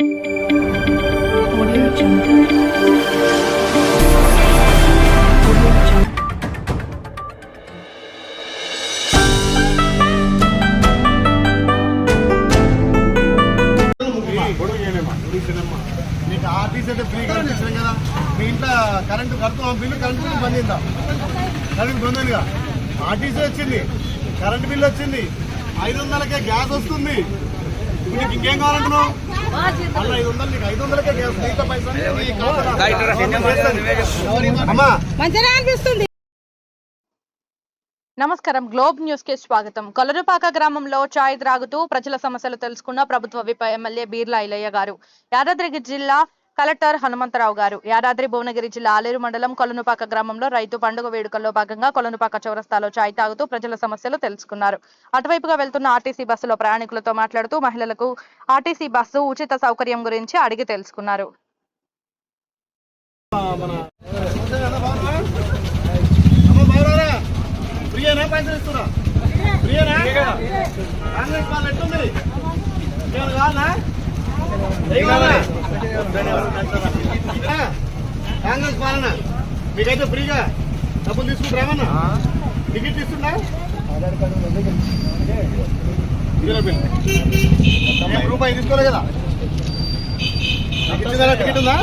Audio మీకు RTC అంటే ఫ్రీగా కనిపించడం కదా మీ ఇంట్లో కరెంటు కడుతున్నాం బిల్లు కరెంటు బిల్లు బంద్ అయిందా? కరెంటు బంద్ ఆర్టీసీ వచ్చింది. కరెంటు బిల్లు వచ్చింది. ఐదు వందలకే గ్యాస్ వస్తుంది. ఇప్పుడు నీకు ఇంకేం కావాలంటున్నావు? నమస్కారం. గ్లోబ్ న్యూస్కి స్వాగతం. కొలరుపాక గ్రామంలో చాయ్ త్రాగుతూ ప్రజల సమస్యలు తెలుసుకున్న ప్రభుత్వ విప ఎమ్మెల్యే బీర్లా ఇలయ్య గారు. యాదాద్రి జిల్లా కలెక్టర్ హనుమంతరావు గారు. యాదాద్రి భువనగిరి జిల్లా ఆలేరు మండలం కొలనుపాక గ్రామంలో రైతు పండుగ వేడుకల్లో భాగంగా కొలనుపాక చౌరస్తాలో చాయ్ తాగుతూ ప్రజల సమస్యలు తెలుసుకున్నారు. అటువైపుగా వెళ్తున్న ఆర్టీసీ బస్సులో ప్రయాణికులతో మాట్లాడుతూ మహిళలకు ఆర్టీసీ బస్సు ఉచిత సౌకర్యం గురించి అడిగి తెలుసుకున్నారు. కాంగ్రెస్ కాంగ్రెస్ పాలన. మీకైతే ఫ్రీగా డబ్బులు తీసుకుంటారామన్నా టికెట్ ఇస్తుందా. ఏం రూపాయి తీసుకోలే కదా? టికెట్ ఉందా?